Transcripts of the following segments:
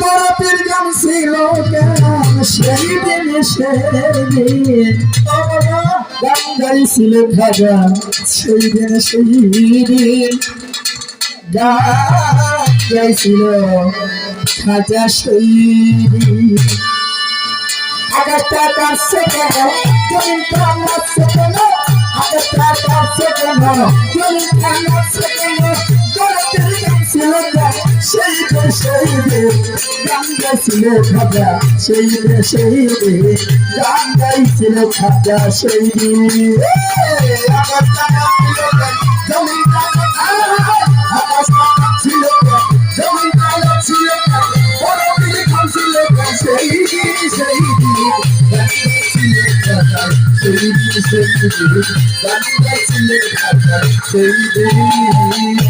বড় পীরগান ছিল সেই দিন সেই দিন গাইছিল খাজা সেই দিন। সেই কাটছে কেন জমিনটা নাচছে কেন আকাশটা কাটছে কেন জমিনটা নাচছে কেন? সেই দে সেই দে গান গাইছিল খাজা সেই দে সেই দে গান গাইছিল খাজা সেই দে আকাশটা কাটছিল কেন জমিনটা আকাশটা কাটছিল কেন জমিনটা নাচছিল কেন গরতের গান ছিল গান সেই দে সেই দে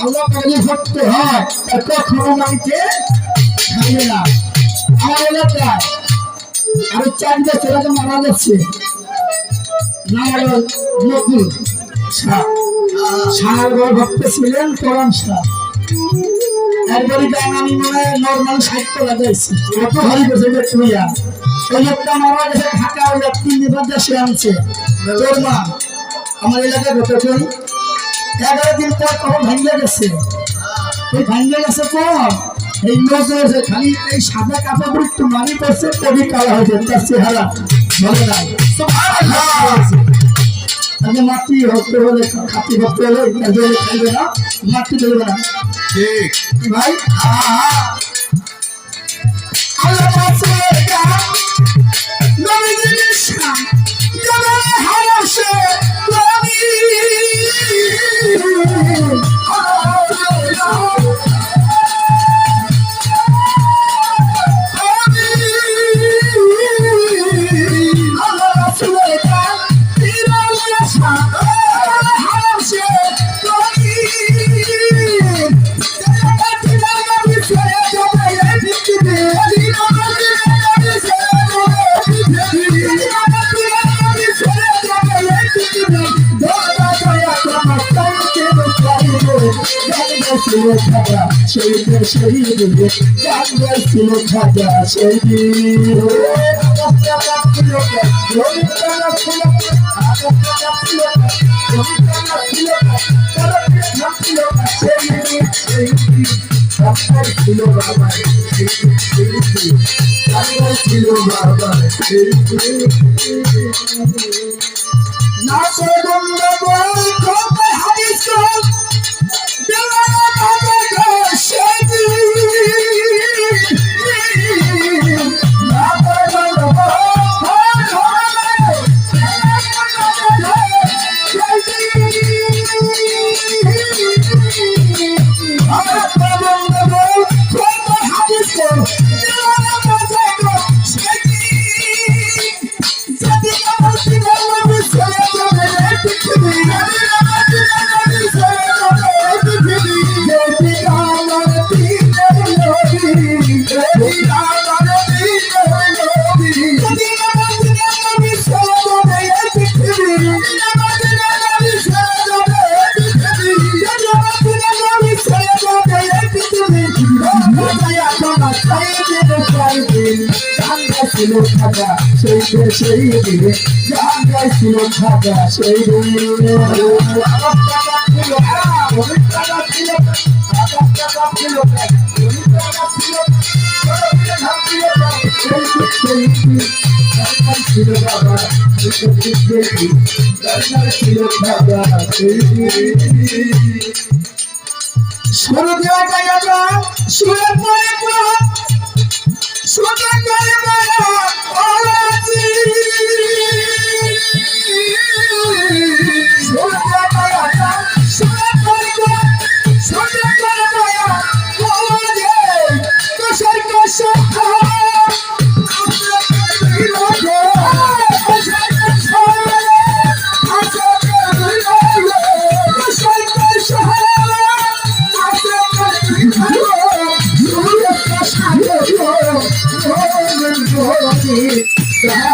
আল্লাহ ভক্ত ছিলেন কোরআন শাহ গান আমি মনে নর্মাল সাহিত্য লাগাইছি কত হরি গেছে যে তুইয়া ওই গেছে ঢাকা ওই তিন দিবার দেশে আনছে তোর আমার এলাকায় কই এগারো দিন পর কখন ভাঙ্গে গেছে? এই ভাঙ্গে গেছে কম এই লোক খালি এই সাদা কাপড় একটু মানি করছে কবি কালা হয়েছে তার চেহারা। ভালো নাই আগে মাটি হতে হলে খাতি হতে হলে খাইবে না মাটি দেবে না। ঠিক। ভাই আল্লাহ পাশে এটা নবীজির শান যাবে হারশে নবী আল্লাহ সেই সেই ছিল খাজা সেই ছিল বাবা ছিল বাবা না সে বন্ধ বই খোপে ছিল খাজা সেই দে সেই দিনে জায়গা ছিল খাজা সেই দিনে ছিল পড়ে শুয়ে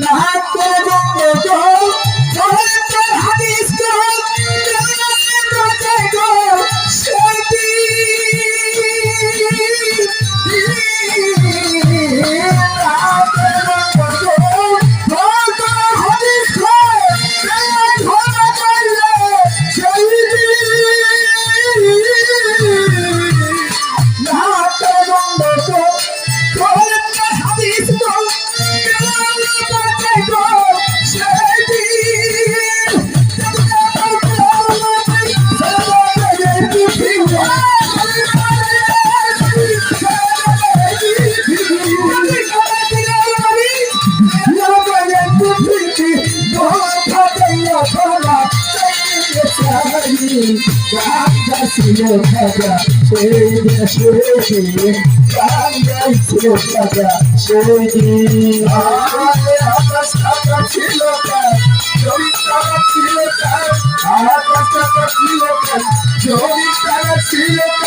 মহাত্মা হাদিস সাজা সেই দেশে প্রাণ যাইছিল সাজা সেই দিন আকাশ কাটা ছিল জমি তারা সেই দিন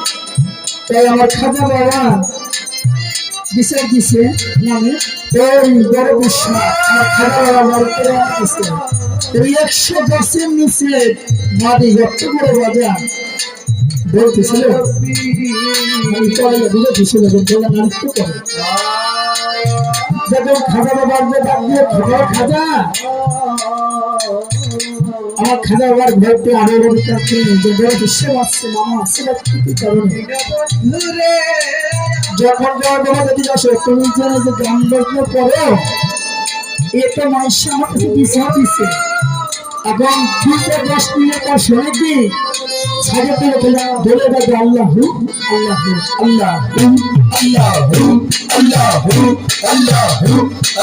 তাই আমার খাজা বাবা। বিচার দিছে মানে ওই বড় বিশ্বাস, আমার একশো গাছের নিচে মাটি গর্ত করে বাজা। বলতেছিল, আমি পরে বুঝেছিল যে বলে নাট্য করে যখন খাজা বাবার যে ডাক দিয়ে, খাজা খাজা। আমার খাজা বাবার ঘরতে আরও কাছে যে বড় বিশ্ব আসছে মামা না কি কারণে যখন যাওয়া বাবা যদি আসো তুমি জানো যে গান বাজনা করো এটা মানুষ আমার কাছে দিশা দিছে। এবং দুটো দশ মিনিট পর শুনে কি সাজে তুলে বলে বলে দেবে, আল্লাহ আল্লাহ আল্লাহ আল্লাহ আল্লাহ আল্লাহ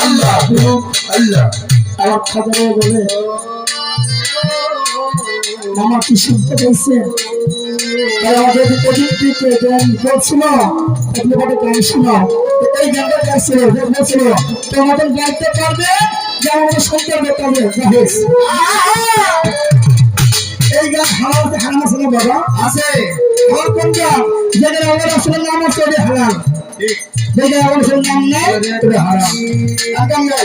আল্লাহ আল্লাহ। আমার খাজারে বলে মামা কি শুনতে পেয়েছে আমাদের গান বলছিল আপনি বলে গান শোনো এই গানটা যে বলছিল তো আমাদের গাইতে পারবে যে আমাদের শুনতে পারবে জাহেজ এই গান হালাল হারাম আছে না বাবা? আছে। আমার কোন গান যেখানে আমার আসলে নাম আছে ওটা হালাল। যেখানে আমার আসলে নাম নেই ওটা হারাম। গাই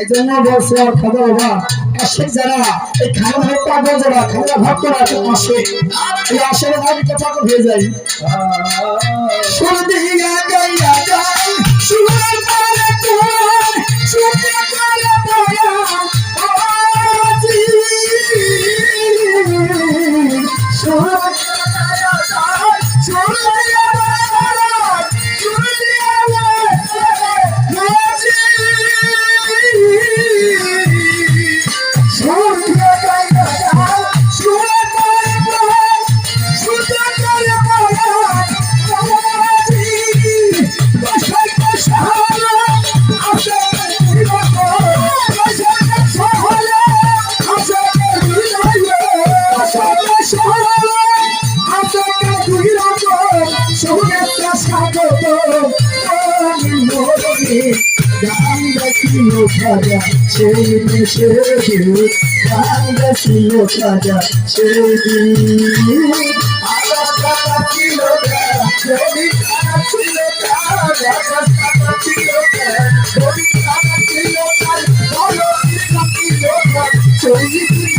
এই জন্য বলছে আর খাদা বাবা আসে যারা এই খাদা ভাব পাগল যারা খাদা ভাব করা আসে। এই আসলে আমি কথা হয়ে যায়। গাছিল খাজা সেই সেদিন গান গাছিল খাজা সেই দিন ছিল ছিল ছিল ছিল